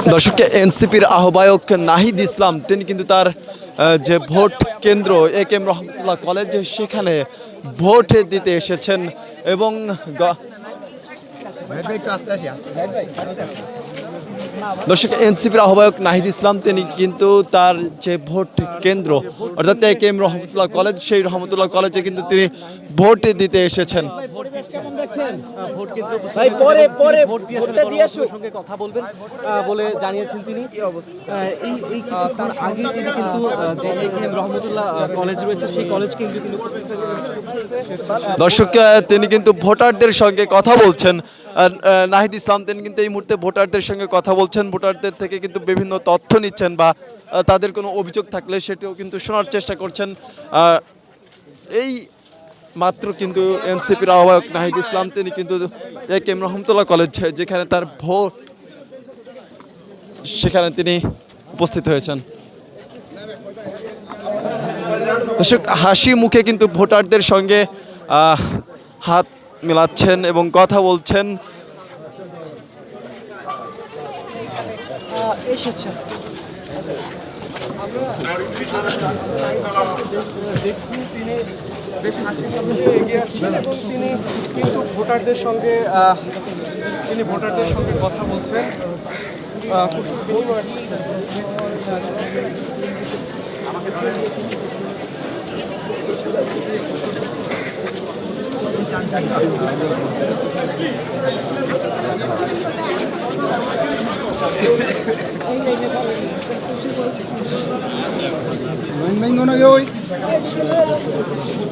দর্শক এনসিপির আহ্বায়ক নাহিদ ইসলাম, তিনি কিন্তু তার যে ভোট কেন্দ্র A K M Rahmatullah college সেখানে ভোট দিতে এসেছেন এবং দর্শক এনসিপির আহ্বায়ক নাহিদ ইসলাম তিনি কিন্তু তার যে ভোট কেন্দ্র অর্থাৎ এ কে এম রহমতুল্লাহ কলেজ সেই রহমতুল্লাহ কলেজে কিন্তু তিনি ভোট দিতে এসেছেন। কথা বলবেন বলে জানিয়েছেন তিনি। এই কিছুক্ষণ তিনি কিন্তু রহমতুল্লাহ কলেজ রয়েছে সেই কলেজ কিন্তু। দর্শক তিনি কিন্তু ভোটারদের সঙ্গে কথা বলছেন। নাহিদ ইসলাম তিনি কিন্তু এই মুহূর্তে ভোটারদের সঙ্গে কথা বলছেন ভোটারদের থেকে কিন্তু বিভিন্ন তথ্য নিচ্ছেন বা তাদের কোনো অভিযোগ থাকলে সেটিও কিন্তু শোনার চেষ্টা করছেন। এই মাত্র কিন্তু এনসিপির আহ্বায়ক নাহিদ ইসলাম, তিনি কিন্তু এ কে এম রহমতুল্লাহ কলেজ, যেখানে তার ভোট, সেখানে তিনি উপস্থিত হয়েছেন। দর্শক, হাসি মুখে কিন্তু ভোটারদের সঙ্গে হাত মেলাচ্ছেন এবং কথা বলছেন। বেশ হাসি এগিয়ে আসছেন তিনি কিন্তু ভোটারদের সঙ্গে তিনি ভোটারদের সঙ্গে কথা বলছেন। কুশল বিনিময়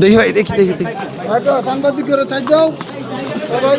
দেখি ভাই দেখি দেখি দেখি। সাংবাদিকের চাই যাও সবাই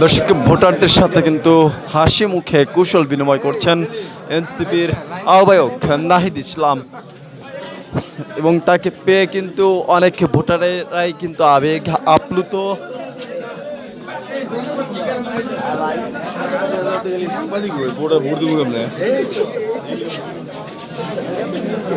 দর্শক, ভোটারদের সাথে কিন্তু হাসি মুখে কুশল বিনিময় করছেন এনসিপির আহ্বায়ক নাহিদ ইসলাম। এবং তাকে পেয়ে কিন্তু অনেক ভোটারেরাই কিন্তু আবেগ আপ্লুত। やうぱり皆さん、